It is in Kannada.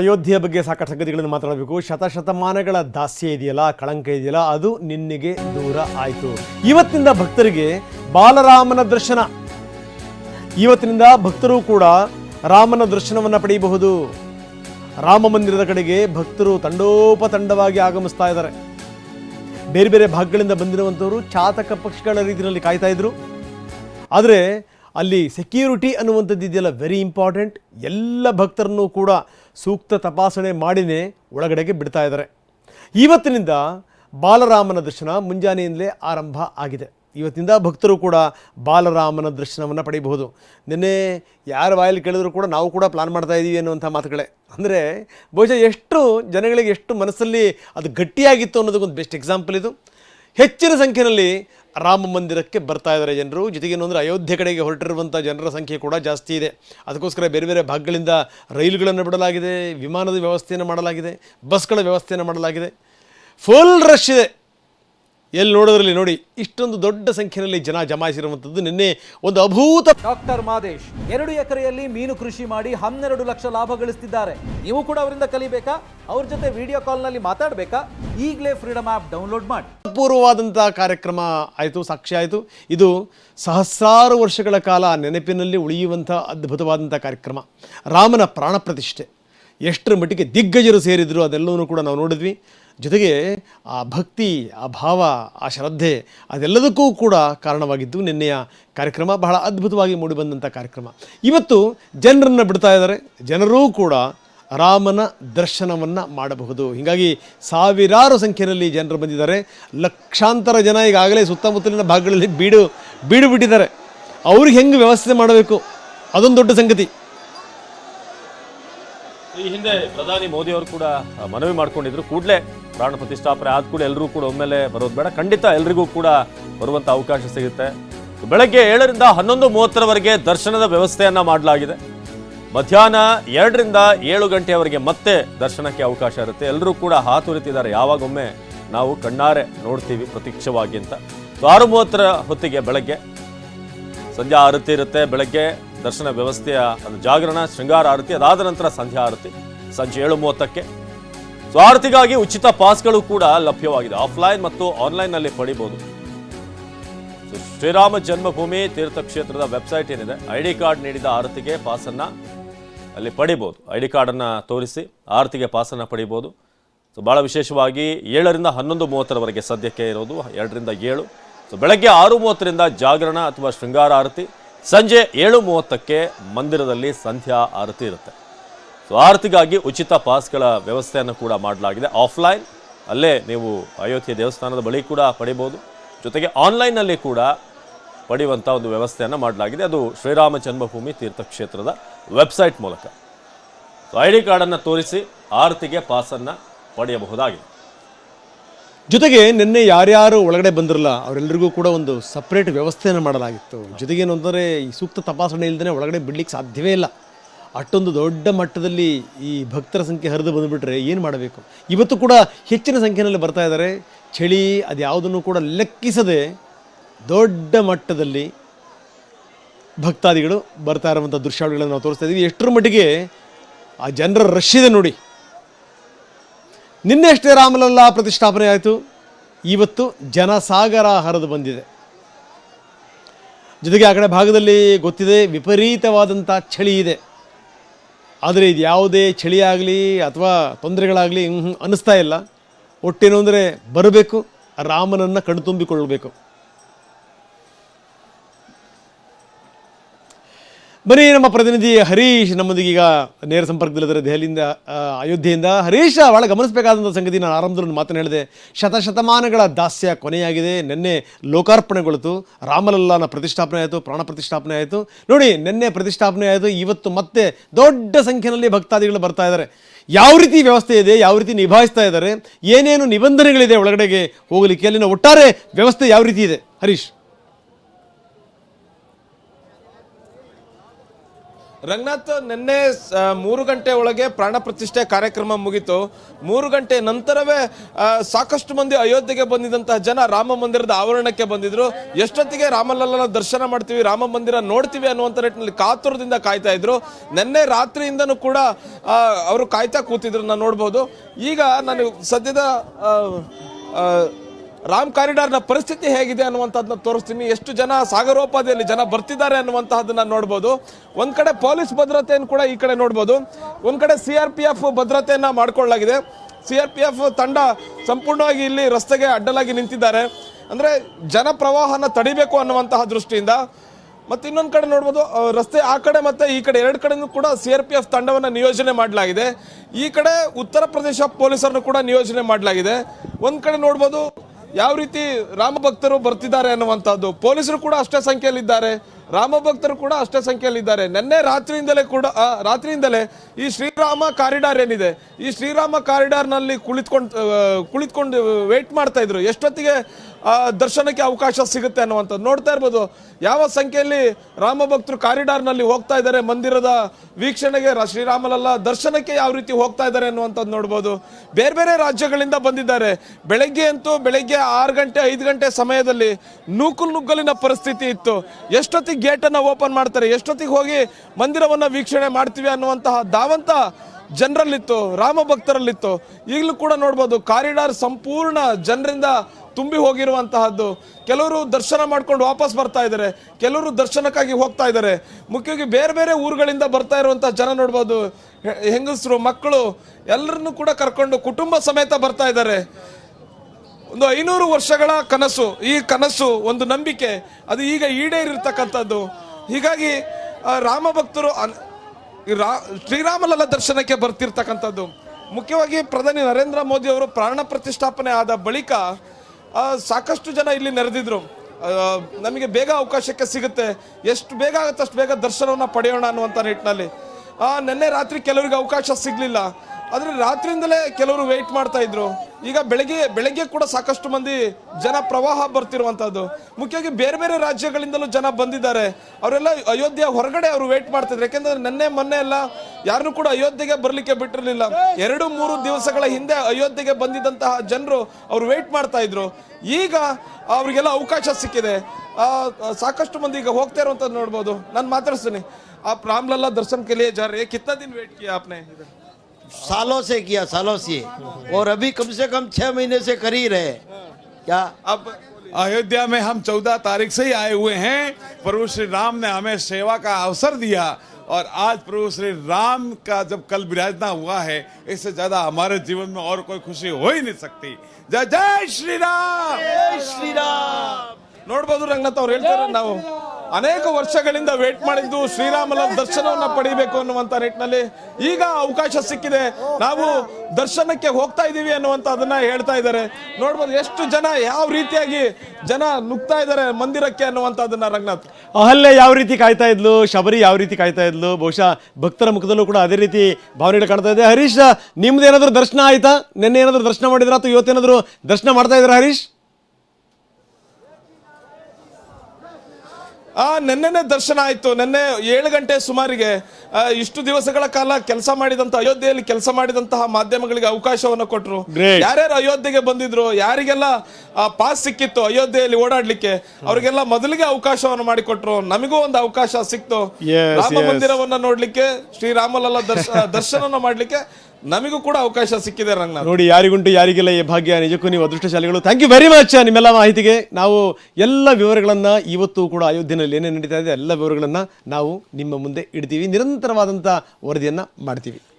ಅಯೋಧ್ಯೆಯ ಬಗ್ಗೆ ಸಾಕಷ್ಟು ಸಂಗತಿಗಳನ್ನು ಮಾತಾಡಬೇಕು. ಶತಶತಮಾನಗಳ ದಾಸ್ಯ ಇದೆಯಲ್ಲ, ಕಳಂಕ ಇದೆಯಲ್ಲ, ಅದು ನಿನ್ನೆಗೆ ದೂರ ಆಯಿತು. ಇವತ್ತಿನಿಂದ ಭಕ್ತರಿಗೆ ಬಾಲರಾಮನ ದರ್ಶನ. ಇವತ್ತಿನಿಂದ ಭಕ್ತರು ಕೂಡ ರಾಮನ ದರ್ಶನವನ್ನು ಪಡೆಯಬಹುದು. ರಾಮ ಮಂದಿರದ ಕಡೆಗೆ ಭಕ್ತರು ತಂಡೋಪತಂಡವಾಗಿ ಆಗಮಿಸ್ತಾ ಇದ್ದಾರೆ. ಬೇರೆ ಬೇರೆ ಭಾಗಗಳಿಂದ ಬಂದಿರುವಂಥವರು ಚಾತಕ ಪಕ್ಷಿಗಳ ರೀತಿಯಲ್ಲಿ ಕಾಯ್ತಾ ಇದ್ರು. ಆದರೆ ಅಲ್ಲಿ ಸೆಕ್ಯೂರಿಟಿ ಅನ್ನುವಂಥದ್ದು ಇದೆಯಲ್ಲ ವೆರಿ ಇಂಪಾರ್ಟೆಂಟ್ ಎಲ್ಲ ಭಕ್ತರನ್ನು ಕೂಡ ಸೂಕ್ತ ತಪಾಸಣೆ ಮಾಡಿನೇ ಒಳಗಡೆಗೆ ಬಿಡ್ತಾ ಇದ್ದಾರೆ. ಇವತ್ತಿನಿಂದ ಬಾಲರಾಮನ ದರ್ಶನ ಮುಂಜಾನೆಯಿಂದಲೇ ಆರಂಭ ಆಗಿದೆ. ಇವತ್ತಿನಿಂದ ಭಕ್ತರು ಕೂಡ ಬಾಲರಾಮನ ದರ್ಶನವನ್ನು ಪಡೆಯಬಹುದು. ನಿನ್ನೆ ಯಾರ ಬಾಯಲ್ಲಿ ಕೇಳಿದ್ರು ಕೂಡ ನಾವು ಕೂಡ ಪ್ಲಾನ್ ಮಾಡ್ತಾ ಇದ್ದೀವಿ ಅನ್ನುವಂಥ ಮಾತುಗಳೇ. ಅಂದರೆ ಬಹುಶಃ ಎಷ್ಟು ಜನಗಳಿಗೆ ಎಷ್ಟು ಮನಸ್ಸಲ್ಲಿ ಅದು ಗಟ್ಟಿಯಾಗಿತ್ತು ಅನ್ನೋದಕ್ಕೊಂದು ಬೆಸ್ಟ್ ಎಕ್ಸಾಂಪಲ್ ಇದು. ಹೆಚ್ಚಿನ ಸಂಖ್ಯೆಯಲ್ಲಿ ರಾಮ ಮಂದಿರಕ್ಕೆ ಬರ್ತಾ ಇದ್ದಾರೆ ಜನರು. ಜೊತೆಗೆ ಅಂದರೆ ಅಯೋಧ್ಯೆ ಕಡೆಗೆ ಹೊರಟಿರುವಂಥ ಜನರ ಸಂಖ್ಯೆ ಕೂಡ ಜಾಸ್ತಿ ಇದೆ. ಅದಕ್ಕೋಸ್ಕರ ಬೇರೆ ಬೇರೆ ಭಾಗಗಳಿಂದ ರೈಲುಗಳನ್ನು ಬಿಡಲಾಗಿದೆ, ವಿಮಾನದ ವ್ಯವಸ್ಥೆಯನ್ನು ಮಾಡಲಾಗಿದೆ, ಬಸ್ಗಳ ವ್ಯವಸ್ಥೆಯನ್ನು ಮಾಡಲಾಗಿದೆ. ಫುಲ್ ರಶ್ ಇದೆ. ಎಲ್ಲಿ ನೋಡೋದ್ರಲ್ಲಿ ನೋಡಿ ಇಷ್ಟೊಂದು ದೊಡ್ಡ ಸಂಖ್ಯೆಯಲ್ಲಿ ಜನ ಜಮಾಯಿಸಿರುವಂಥದ್ದು ನಿನ್ನೆ ಒಂದು ಅಭೂತ ಡಾಕ್ಟರ್ ಮಾದೇಶ್ ಎರಡು ಎಕರೆಯಲ್ಲಿ ಮೀನು ಕೃಷಿ ಮಾಡಿ ಹನ್ನೆರಡು ಲಕ್ಷ ಲಾಭ ಗಳಿಸ್ತಿದ್ದಾರೆ. ನೀವು ಕೂಡ ಅವರಿಂದ ಕಲಿಬೇಕಾ? ಅವ್ರ ಜೊತೆ ವಿಡಿಯೋ ಕಾಲ್ನಲ್ಲಿ ಮಾತಾಡಬೇಕಾ? ಈಗಲೇ ಫ್ರೀಡಮ್ ಆ್ಯಪ್ ಡೌನ್ಲೋಡ್ ಮಾಡಿ. ಅಪೂರ್ವವಾದಂಥ ಕಾರ್ಯಕ್ರಮ ಆಯಿತು ಸಾಕ್ಷಿ ಆಯಿತು. ಇದು ಸಹಸ್ರಾರು ವರ್ಷಗಳ ಕಾಲ ನೆನಪಿನಲ್ಲಿ ಉಳಿಯುವಂಥ ಅದ್ಭುತವಾದಂಥ ಕಾರ್ಯಕ್ರಮ. ರಾಮನ ಪ್ರಾಣ ಪ್ರತಿಷ್ಠೆ. ಎಷ್ಟರ ಮಟ್ಟಿಗೆ ದಿಗ್ಗಜರು ಸೇರಿದ್ರು ಅದೆಲ್ಲವೂ ಕೂಡ ನಾವು ನೋಡಿದ್ವಿ. ಜೊತೆಗೆ ಆ ಭಕ್ತಿ, ಆ ಭಾವ, ಆ ಶ್ರದ್ಧೆ ಅದೆಲ್ಲದಕ್ಕೂ ಕೂಡ ಕಾರಣವಾಗಿದ್ದು ನಿನ್ನೆಯ ಕಾರ್ಯಕ್ರಮ ಬಹಳ ಅದ್ಭುತವಾಗಿ ಮೂಡಿಬಂದಂಥ ಕಾರ್ಯಕ್ರಮ. ಇವತ್ತು ಜನರನ್ನು ಬಿಡ್ತಾ ಇದ್ದಾರೆ. ಜನರೂ ಕೂಡ ರಾಮನ ದರ್ಶನವನ್ನು ಮಾಡಬಹುದು. ಹೀಗಾಗಿ ಸಾವಿರಾರು ಸಂಖ್ಯೆಯಲ್ಲಿ ಜನರು ಬಂದಿದ್ದಾರೆ. ಲಕ್ಷಾಂತರ ಜನ ಈಗಾಗಲೇ ಸುತ್ತಮುತ್ತಲಿನ ಭಾಗಗಳಲ್ಲಿ ಬೀಡು ಬೀಡು ಬಿಟ್ಟಿದ್ದಾರೆ. ಅವ್ರಿಗೆ ಹೆಂಗೆ ವ್ಯವಸ್ಥೆ ಮಾಡಬೇಕು? ಅದೊಂದು ದೊಡ್ಡ ಸಂಗತಿ. ಈ ಹಿಂದೆ ಪ್ರಧಾನಿ ಮೋದಿ ಅವರು ಕೂಡ ಮನವಿ ಮಾಡ್ಕೊಂಡಿದ್ರು. ಕೂಡಲೇ ಪ್ರಾಣ ಪ್ರತಿಷ್ಠಾಪನೆ ಆದ ಕೂಡ ಎಲ್ಲರೂ ಕೂಡ ಒಮ್ಮೆಲೆ ಬರೋದು ಬೇಡ. ಖಂಡಿತ ಎಲ್ರಿಗೂ ಕೂಡ ಬರುವಂತ ಅವಕಾಶ ಸಿಗುತ್ತೆ. ಬೆಳಗ್ಗೆ ಏಳರಿಂದ ಹನ್ನೊಂದು ಮೂವತ್ತರವರೆಗೆ ದರ್ಶನದ ವ್ಯವಸ್ಥೆಯನ್ನ ಮಾಡಲಾಗಿದೆ. ಮಧ್ಯಾಹ್ನ ಎರಡರಿಂದ ಏಳು ಗಂಟೆಯವರೆಗೆ ಮತ್ತೆ ದರ್ಶನಕ್ಕೆ ಅವಕಾಶ ಇರುತ್ತೆ. ಎಲ್ಲರೂ ಕೂಡ ಹಾತುರಿತಿದ್ದಾರೆ ಯಾವಾಗೊಮ್ಮೆ ನಾವು ಕಣ್ಣಾರೆ ನೋಡ್ತೀವಿ ಪ್ರತ್ಯಕ್ಷವಾಗಿ ಅಂತ. ಆರು ಮೂವತ್ತರ ಹೊತ್ತಿಗೆ ಬೆಳಗ್ಗೆ ಸಂಜೆ ಆರತಿ ಇರುತ್ತೆ. ಬೆಳಗ್ಗೆ ದರ್ಶನ ವ್ಯವಸ್ಥೆಯ ಒಂದು ಜಾಗರಣ, ಶೃಂಗಾರ ಆರತಿ, ಅದಾದ ನಂತರ ಸಂಧ್ಯಾ ಆರತಿ. ಸಂಜೆ ಏಳು ಮೂವತ್ತಕ್ಕೆ ಸೊ ಆರತಿಗಾಗಿ ಉಚಿತ ಪಾಸ್ಗಳು ಕೂಡ ಲಭ್ಯವಾಗಿದೆ. ಆಫ್ಲೈನ್ ಮತ್ತು ಆನ್ಲೈನ್ನಲ್ಲಿ ಪಡಿಬೋದು. ಸೊ ಶ್ರೀರಾಮ ಜನ್ಮಭೂಮಿ ತೀರ್ಥಕ್ಷೇತ್ರದ ವೆಬ್ಸೈಟ್ ಏನಿದೆ ಐ ಡಿ ಕಾರ್ಡ್ ನೀಡಿದ ಆರತಿಗೆ ಪಾಸನ್ನು ಅಲ್ಲಿ ಪಡಿಬೋದು. ಐ ಡಿ ಕಾರ್ಡನ್ನು ತೋರಿಸಿ ಆರತಿಗೆ ಪಾಸನ್ನು ಪಡಿಬೋದು. ಸೊ ಭಾಳ ವಿಶೇಷವಾಗಿ ಏಳರಿಂದ ಹನ್ನೊಂದು ಮೂವತ್ತರವರೆಗೆ ಸದ್ಯಕ್ಕೆ ಇರೋದು, ಎರಡರಿಂದ ಏಳು. ಸೊ ಬೆಳಗ್ಗೆ ಆರು ಮೂವತ್ತರಿಂದ ಜಾಗರಣ ಅಥವಾ ಶೃಂಗಾರ ಆರತಿ. ಸಂಜೆ ಏಳು ಮೂವತ್ತಕ್ಕೆ ಮಂದಿರದಲ್ಲಿ ಸಂಧ್ಯಾ ಆರತಿ ಇರುತ್ತೆ. ಸೊ ಆರತಿಗಾಗಿ ಉಚಿತ ಪಾಸ್ಗಳ ವ್ಯವಸ್ಥೆಯನ್ನು ಕೂಡ ಮಾಡಲಾಗಿದೆ. ಆಫ್ಲೈನ್ ಅಲ್ಲೇ ನೀವು ಅಯೋಧ್ಯೆ ದೇವಸ್ಥಾನದ ಬಳಿ ಕೂಡ ಪಡಿಬೋದು. ಜೊತೆಗೆ ಆನ್ಲೈನ್ನಲ್ಲಿ ಕೂಡ ಪಡೆಯುವಂಥ ಒಂದು ವ್ಯವಸ್ಥೆಯನ್ನು ಮಾಡಲಾಗಿದೆ. ಅದು ಶ್ರೀರಾಮ ಜನ್ಮಭೂಮಿ ತೀರ್ಥಕ್ಷೇತ್ರದ ವೆಬ್ಸೈಟ್ ಮೂಲಕ. ಸೊ ಐ ಡಿ ಕಾರ್ಡನ್ನು ತೋರಿಸಿ ಆರತಿಗೆ ಪಾಸನ್ನು ಪಡೆಯಬಹುದಾಗಿದೆ. ಜೊತೆಗೆ ನಿನ್ನೆ ಯಾರ್ಯಾರು ಒಳಗಡೆ ಬಂದಿರಲ್ಲ ಅವರೆಲ್ಲರಿಗೂ ಕೂಡ ಒಂದು ಸಪ್ರೇಟ್ ವ್ಯವಸ್ಥೆಯನ್ನು ಮಾಡಲಾಗಿತ್ತು. ಜೊತೆಗೆ ಏನು ಅಂದರೆ ಈ ಸೂಕ್ತ ತಪಾಸಣೆ ಇಲ್ಲದೇ ಒಳಗಡೆ ಬಿಡ್ಲಿಕ್ಕೆ ಸಾಧ್ಯವೇ ಇಲ್ಲ. ಅಷ್ಟೊಂದು ದೊಡ್ಡ ಮಟ್ಟದಲ್ಲಿ ಈ ಭಕ್ತರ ಸಂಖ್ಯೆ ಹರಿದು ಬಂದುಬಿಟ್ರೆ ಏನು ಮಾಡಬೇಕು? ಇವತ್ತು ಕೂಡ ಹೆಚ್ಚಿನ ಸಂಖ್ಯೆಯಲ್ಲಿ ಬರ್ತಾ ಇದ್ದಾರೆ. ಚಳಿ ಅದು ಯಾವುದನ್ನು ಕೂಡ ಲೆಕ್ಕಿಸದೆ ದೊಡ್ಡ ಮಟ್ಟದಲ್ಲಿ ಭಕ್ತಾದಿಗಳು ಬರ್ತಾ ಇರುವಂಥ ದೃಶ್ಯಾವಳಿಗಳನ್ನು ನಾವು ತೋರಿಸ್ತಾ ಇದ್ದೀವಿ ಎಷ್ಟರ ಮಟ್ಟಿಗೆ ಆ ಜನರ ರಶ್ ಇದೆ ನೋಡಿ. ನಿನ್ನೆ ಅಷ್ಟೇ ರಾಮಲಲ್ಲಾ ಪ್ರತಿಷ್ಠಾಪನೆ ಆಯಿತು, ಇವತ್ತು ಜನಸಾಗರ ಹರಿದು ಬಂದಿದೆ. ಜೊತೆಗೆ ಆ ಕಡೆ ಭಾಗದಲ್ಲಿ ಗೊತ್ತಿದೆ ವಿಪರೀತವಾದಂಥ ಚಳಿ ಇದೆ. ಆದರೆ ಇದು ಯಾವುದೇ ಚಳಿ ಆಗಲಿ ಅಥವಾ ತೊಂದರೆಗಳಾಗಲಿ ಅನ್ನಿಸ್ತಾ ಇಲ್ಲ. ಒಟ್ಟೇನು ಅಂದರೆ ಬರಬೇಕು, ರಾಮನನ್ನು ಕಣ್ತುಂಬಿಕೊಳ್ಳಬೇಕು. ಬನ್ನಿ ನಮ್ಮ ಪ್ರತಿನಿಧಿ ಹರೀಶ್ ನಮ್ಮೊಂದಿಗೆ ಈಗ ನೇರ ಸಂಪರ್ಕದಲ್ಲಿದ್ದಾರೆ ದೆಹಲಿಯಿಂದ ಅಯೋಧ್ಯೆಯಿಂದ. ಹರೀಶ್ ಭಾಳ ಗಮನಿಸಬೇಕಾದಂಥ ಸಂಗತಿ ನಾನು ಆರಂಭದಲ್ಲಿ ಮಾತನ್ನು ಹೇಳಿದೆ. ಶತಶತಮಾನಗಳ ದಾಸ್ಯ ಕೊನೆಯಾಗಿದೆ. ನಿನ್ನೆ ಲೋಕಾರ್ಪಣೆಗೊಳಿತು. ರಾಮಲಲ್ಲಾನ ಪ್ರತಿಷ್ಠಾಪನೆ ಆಯಿತು, ಪ್ರಾಣ ಪ್ರತಿಷ್ಠಾಪನೆ ಆಯಿತು. ನೋಡಿ, ನಿನ್ನೆ ಪ್ರತಿಷ್ಠಾಪನೆ ಆಯಿತು, ಇವತ್ತು ಮತ್ತೆ ದೊಡ್ಡ ಸಂಖ್ಯೆಯಲ್ಲಿ ಭಕ್ತಾದಿಗಳು ಬರ್ತಾ ಇದ್ದಾರೆ. ಯಾವ ರೀತಿ ವ್ಯವಸ್ಥೆ ಇದೆ, ಯಾವ ರೀತಿ ನಿಭಾಯಿಸ್ತಾ ಇದ್ದಾರೆ, ಏನೇನು ನಿಬಂಧನೆಗಳಿದೆ ಒಳಗಡೆಗೆ ಹೋಗಲಿಕ್ಕೆ, ಅಲ್ಲಿನ ಒಟ್ಟಾರೆ ವ್ಯವಸ್ಥೆ ಯಾವ ರೀತಿ ಇದೆ? ಹರೀಶ್. ರಂಗನಾಥ್, ನಿನ್ನೆ ಮೂರು ಗಂಟೆ ಒಳಗೆ ಪ್ರಾಣ ಪ್ರತಿಷ್ಠೆ ಕಾರ್ಯಕ್ರಮ ಮುಗಿತು. ಮೂರು ಗಂಟೆ ನಂತರವೇ ಸಾಕಷ್ಟು ಮಂದಿ ಅಯೋಧ್ಯೆಗೆ ಬಂದಿದ್ದಂತಹ ಜನ ರಾಮ ಮಂದಿರದ ಆವರಣಕ್ಕೆ ಬಂದಿದ್ರು. ಎಷ್ಟೊತ್ತಿಗೆ ರಾಮಲಲ್ಲನ ದರ್ಶನ ಮಾಡ್ತೀವಿ, ರಾಮ ಮಂದಿರ ನೋಡ್ತೀವಿ ಅನ್ನುವಂಥ ನಿಟ್ಟಿನಲ್ಲಿ ಕಾತುರದಿಂದ ಕಾಯ್ತಾ ಇದ್ರು. ನಿನ್ನೆ ರಾತ್ರಿಯಿಂದನೂ ಕೂಡ ಅವರು ಕಾಯ್ತಾ ಕೂತಿದ್ರು, ನಾನು ನೋಡ್ಬೋದು. ಈಗ ನಾನು ಸದ್ಯದ ರಾಮ್ ಕಾರಿಡಾರ್ನ ಪರಿಸ್ಥಿತಿ ಹೇಗಿದೆ ಅನ್ನುವಂಥದ್ದನ್ನ ತೋರಿಸ್ತೀನಿ. ಎಷ್ಟು ಜನ ಸಾಗರೋಪಾದಿಯಲ್ಲಿ ಜನ ಬರ್ತಿದ್ದಾರೆ ಅನ್ನುವಂತಹದನ್ನ ನೋಡ್ಬೋದು. ಒಂದ್ ಕಡೆ ಪೊಲೀಸ್ ಭದ್ರತೆಯನ್ನು ಕೂಡ ಈ ಕಡೆ ನೋಡ್ಬೋದು. ಒಂದ್ ಕಡೆ ಸಿ ಆರ್ ಪಿ ಎಫ್ ಭದ್ರತೆಯನ್ನ ಮಾಡ್ಕೊಳ್ಳಲಾಗಿದೆ. ಸಿ ಆರ್ ಪಿ ಎಫ್ ತಂಡ ಸಂಪೂರ್ಣವಾಗಿ ಇಲ್ಲಿ ರಸ್ತೆಗೆ ಅಡ್ಡಲಾಗಿ ನಿಂತಿದ್ದಾರೆ. ಅಂದ್ರೆ ಜನ ಪ್ರವಾಹನ ತಡಿಬೇಕು ಅನ್ನುವಂತಹ ದೃಷ್ಟಿಯಿಂದ. ಮತ್ತೆ ಇನ್ನೊಂದು ಕಡೆ ನೋಡ್ಬೋದು ರಸ್ತೆ ಆ ಕಡೆ ಮತ್ತೆ ಈ ಕಡೆ ಎರಡು ಕಡೆಯೂ ಕೂಡ ಸಿ ಆರ್ ಪಿ ಎಫ್ ತಂಡವನ್ನು ನಿಯೋಜನೆ ಮಾಡಲಾಗಿದೆ. ಈ ಕಡೆ ಉತ್ತರ ಪ್ರದೇಶ ಪೊಲೀಸರನ್ನು ಕೂಡ ನಿಯೋಜನೆ ಮಾಡಲಾಗಿದೆ. ಒಂದ್ ಕಡೆ ನೋಡ್ಬೋದು ಯಾವ ರೀತಿ ರಾಮ ಭಕ್ತರು ಬರ್ತಿದ್ದಾರೆ ಅನ್ನುವಂಥದ್ದು. ಪೊಲೀಸರು ಕೂಡ ಅಷ್ಟೇ ಸಂಖ್ಯೆಯಲ್ಲಿದ್ದಾರೆ. ರಾಮ ಭಕ್ತರು ಕೂಡ ಅಷ್ಟೇ ಸಂಖ್ಯೆಯಲ್ಲಿ ಇದ್ದಾರೆ ನಿನ್ನೆ ರಾತ್ರಿಯಿಂದಲೇ ಕೂಡ ರಾತ್ರಿಯಿಂದಲೇ ಈ ಶ್ರೀರಾಮ ಕಾರಿಡಾರ್ ಏನಿದೆ, ಈ ಶ್ರೀರಾಮ ಕಾರಿಡಾರ್ನಲ್ಲಿ ಕುಳಿತುಕೊಂಡು ಕುಳಿತುಕೊಂಡು ವೇಟ್ ಮಾಡ್ತಾ ಇದ್ರು. ಎಷ್ಟೊತ್ತಿಗೆ ದರ್ಶನಕ್ಕೆ ಅವಕಾಶ ಸಿಗುತ್ತೆ ಅನ್ನುವಂಥದ್ದು ನೋಡ್ತಾ ಇರ್ಬೋದು. ಯಾವ ಸಂಖ್ಯೆಯಲ್ಲಿ ರಾಮ ಭಕ್ತರು ಕಾರಿಡಾರ್ನಲ್ಲಿ ಹೋಗ್ತಾ ಇದ್ದಾರೆ ಮಂದಿರದ ವೀಕ್ಷಣೆಗೆ ಶ್ರೀರಾಮಲಲ್ಲ ದರ್ಶನಕ್ಕೆ ಯಾವ ರೀತಿ ಹೋಗ್ತಾ ಇದ್ದಾರೆ ಅನ್ನುವಂಥದ್ದು ನೋಡ್ಬೋದು. ಬೇರೆ ಬೇರೆ ರಾಜ್ಯಗಳಿಂದ ಬಂದಿದ್ದಾರೆ. ಬೆಳಗ್ಗೆ ಅಂತೂ ಬೆಳಗ್ಗೆ ಆರು ಗಂಟೆ, ಐದು ಗಂಟೆ ಸಮಯದಲ್ಲಿ ನೂಕುಲು ನುಗ್ಗಲಿನ ಪರಿಸ್ಥಿತಿ ಇತ್ತು. ಎಷ್ಟೊತ್ತಿಗೆ ಗೇಟನ್ನು ಓಪನ್ ಮಾಡ್ತಾರೆ. ಎಷ್ಟೊತ್ತಿಗೆ ಹೋಗಿ ಮಂದಿರವನ್ನು ವೀಕ್ಷಣೆ ಮಾಡ್ತೀವಿ ಅನ್ನುವಂತಹ ಧಾವಂತ ಜನರಲ್ಲಿತ್ತು, ರಾಮ ಭಕ್ತರಲ್ಲಿತ್ತು. ಈಗಲೂ ಕೂಡ ನೋಡ್ಬೋದು ಕಾರಿಡಾರ್ ಸಂಪೂರ್ಣ ಜನರಿಂದ ತುಂಬಿ ಹೋಗಿರುವಂತಹದ್ದು. ಕೆಲವರು ದರ್ಶನ ಮಾಡ್ಕೊಂಡು ವಾಪಸ್ ಬರ್ತಾ ಇದ್ದಾರೆ. ಕೆಲವರು ದರ್ಶನಕ್ಕಾಗಿ ಹೋಗ್ತಾ ಇದ್ದಾರೆ. ಮುಖ್ಯವಾಗಿ ಬೇರೆ ಬೇರೆ ಊರುಗಳಿಂದ ಬರ್ತಾ ಇರುವಂಥ ಜನ ನೋಡ್ಬೋದು, ಹೆಂಗಸರು, ಮಕ್ಕಳು ಎಲ್ಲರನ್ನು ಕೂಡ ಕರ್ಕೊಂಡು ಕುಟುಂಬ ಸಮೇತ ಬರ್ತಾ ಇದ್ದಾರೆ. ಒಂದು ಐನೂರು ವರ್ಷಗಳ ಕನಸು, ಈ ಕನಸು, ಒಂದು ನಂಬಿಕೆ, ಅದು ಈಗ ಈಡೇರಿರ್ತಕ್ಕಂಥದ್ದು. ಹೀಗಾಗಿ ರಾಮ ಭಕ್ತರು ರಾ- ಶ್ರೀರಾಮಲಲ್ಲ ದರ್ಶನಕ್ಕೆ ಬರ್ತಿರ್ತಕ್ಕಂಥದ್ದು. ಮುಖ್ಯವಾಗಿ ಪ್ರಧಾನಿ ನರೇಂದ್ರ ಮೋದಿ ಅವರು ಪ್ರಾಣ ಪ್ರತಿಷ್ಠಾಪನೆ ಆದ ಬಳಿಕ ಸಾಕಷ್ಟು ಜನ ಇಲ್ಲಿ ನೆರೆದಿದ್ರು. ನಮಗೆ ಬೇಗ ಅವಕಾಶಕ್ಕೆ ಸಿಗುತ್ತೆ. ಎಷ್ಟು ಬೇಗ ಆಗುತ್ತೆ ಅಷ್ಟು ಬೇಗ ದರ್ಶನವನ್ನು ಪಡೆಯೋಣ ಅನ್ನುವಂಥ ನಿಟ್ಟಿನಲ್ಲಿ. ನಿನ್ನೆ ರಾತ್ರಿ ಕೆಲವರಿಗೆ ಅವಕಾಶ ಸಿಗ್ಲಿಲ್ಲ. ಆದ್ರೆ ರಾತ್ರಿಯಿಂದಲೇ ಕೆಲವರು ವೇಟ್ ಮಾಡ್ತಾ ಇದ್ರು ಈಗ ಬೆಳಗ್ಗೆ ಬೆಳಗ್ಗೆ ಕೂಡ ಸಾಕಷ್ಟು ಮಂದಿ ಜನ ಪ್ರವಾಹ ಬರ್ತಿರುವಂತದ್ದು ಮುಖ್ಯವಾಗಿ ಬೇರೆ ಬೇರೆ ರಾಜ್ಯಗಳಿಂದಲೂ ಜನ ಬಂದಿದ್ದಾರೆ ಅವರೆಲ್ಲ ಅಯೋಧ್ಯೆ ಹೊರಗಡೆ ಅವರು ವೇಟ್ ಮಾಡ್ತಿದ್ರು ಯಾಕೆಂದ್ರೆ ನಿನ್ನೆ ಮೊನ್ನೆ ಎಲ್ಲ ಯಾರನ್ನೂ ಕೂಡ ಅಯೋಧ್ಯೆಗೆ ಬರ್ಲಿಕ್ಕೆ ಬಿಟ್ಟಿರಲಿಲ್ಲ ಎರಡು ಮೂರು ದಿವಸಗಳ ಹಿಂದೆ ಅಯೋಧ್ಯೆಗೆ ಬಂದಿದ್ದಂತಹ ಜನರು ಅವ್ರು ವೇಟ್ ಮಾಡ್ತಾ ಇದ್ರು ಈಗ ಅವರಿಗೆಲ್ಲ ಅವಕಾಶ ಸಿಕ್ಕಿದೆ ಆ, ಆ, ಸಾಕಷ್ಟು ಮಂದಿ ಈಗ ಹೋಗ್ತಾ ಇರುವಂತದ್ದು ನೋಡ್ಬೋದು ನಾನು ಮಾತಾಡಿಸ್ತೀನಿ आप रामलला दर्शन के लिए जा रहे हैं कितना दिन वेट किया आपने इधर सालों से किया सालों से और अभी कम से कम छह महीने से कर ही रहे क्या अब अयोध्या में हम चौदह तारीख से ही आए हुए हैं प्रभु श्री राम ने हमें सेवा का अवसर दिया और आज प्रभु श्री राम का जब कल विराजना हुआ है इससे ज्यादा हमारे जीवन में और कोई खुशी हो ही नहीं सकती जय जय श्री राम श्री राम ನೋಡ್ಬೋದು ರಂಗನಾಥ್ ಅವ್ರು ಹೇಳ್ತಾರೆ ನಾವು ಅನೇಕ ವರ್ಷಗಳಿಂದ ವೇಟ್ ಮಾಡಿದ್ದು ಶ್ರೀರಾಮನ ದರ್ಶನವನ್ನ ಪಡಿಬೇಕು ಅನ್ನುವಂತ ನಿಟ್ಟಿನಲ್ಲಿ ಈಗ ಅವಕಾಶ ಸಿಕ್ಕಿದೆ. ನಾವು ದರ್ಶನಕ್ಕೆ ಹೋಗ್ತಾ ಇದೀವಿ ಅನ್ನುವಂತ ಅದನ್ನ ಹೇಳ್ತಾ ಇದ್ದಾರೆ. ನೋಡ್ಬೋದು ಎಷ್ಟು ಜನ, ಯಾವ ರೀತಿಯಾಗಿ ಜನ ನುಗ್ತಾ ಇದ್ದಾರೆ ಮಂದಿರಕ್ಕೆ ಅದನ್ನ ರಂಗನಾಥ್. ಅಹಲ್ಯ ಯಾವ ರೀತಿ ಕಾಯ್ತಾ ಇದ್ಲು? ಶಬರಿ ಯಾವ ರೀತಿ ಕಾಯ್ತಾ ಇದ್ಲು? ಬಹುಶಃ ಭಕ್ತರ ಮುಖದಲ್ಲೂ ಕೂಡ ಅದೇ ರೀತಿ ಭಾವನೆಗಳು ಕಾಣ್ತಾ ಇದೆ. ಹರೀಶ್, ನಿಮ್ದು ಏನಾದರೂ ದರ್ಶನ ಆಯ್ತಾ? ನಿನ್ನೆ ಏನಾದರೂ ದರ್ಶನ ಮಾಡಿದ್ರ? ಅಥವಾ ಇವತ್ತೇನಾದರೂ ದರ್ಶನ ಮಾಡ್ತಾ ಇದ್ರ ಹರೀಶ್? ಆ ನಿನ್ನೆನೆ ದರ್ಶನ ಆಯ್ತು ನಿನ್ನೆ ಏಳು ಗಂಟೆ ಸುಮಾರಿಗೆ ಇಷ್ಟು ದಿವಸಗಳ ಕಾಲ ಕೆಲಸ ಮಾಡಿದಂತ ಅಯೋಧ್ಯೆಯಲ್ಲಿ ಕೆಲಸ ಮಾಡಿದಂತಹ ಮಾಧ್ಯಮಗಳಿಗೆ ಅವಕಾಶವನ್ನು ಕೊಟ್ಟರು. ಯಾರ್ಯಾರು ಅಯೋಧ್ಯೆಗೆ ಬಂದಿದ್ರು ಯಾರಿಗೆಲ್ಲ ಪಾಸ್ ಸಿಕ್ಕಿತ್ತು ಅಯೋಧ್ಯೆಯಲ್ಲಿ ಓಡಾಡ್ಲಿಕ್ಕೆ ಅವರಿಗೆಲ್ಲ ಮೊದಲಿಗೆ ಅವಕಾಶವನ್ನು ಮಾಡಿಕೊಟ್ರು ನಮಗೂ ಒಂದು ಅವಕಾಶ ಸಿಕ್ತು ರಾಮ. ಮಂದಿರವನ್ನ ನೋಡ್ಲಿಕ್ಕೆ ಶ್ರೀರಾಮಲಲ್ಲ ದರ್ಶನ ದರ್ಶನ ಮಾಡ್ಲಿಕ್ಕೆ ನಮಗೂ ಕೂಡ ಅವಕಾಶ ಸಿಕ್ಕಿದೆ, ರಂಗನಾಥ್. ನೋಡಿ, ಯಾರಿಗುಂಟು ಯಾರಿಗಿಲ್ಲ ಈ ಭಾಗ್ಯ, ನಿಜಕ್ಕೂ ನೀವು ಅದೃಷ್ಟಶಾಲಿಗಳು. ಥ್ಯಾಂಕ್ ಯು ವೆರಿ ಮಚ್ ನಿಮ್ಮೆಲ್ಲ ಮಾಹಿತಿಗೆ. ನಾವು ಎಲ್ಲ ವಿವರಗಳನ್ನು ಇವತ್ತು ಕೂಡ ಅಯೋಧ್ಯೆಯಲ್ಲಿ ಏನೇನು ನಡೀತಾ ಇದೆ, ಎಲ್ಲ ವಿವರಗಳನ್ನು ನಾವು ನಿಮ್ಮ ಮುಂದೆ ಇಡ್ತೀವಿ. ನಿರಂತರವಾದಂಥ ವರದಿಯನ್ನು ಮಾಡ್ತೀವಿ.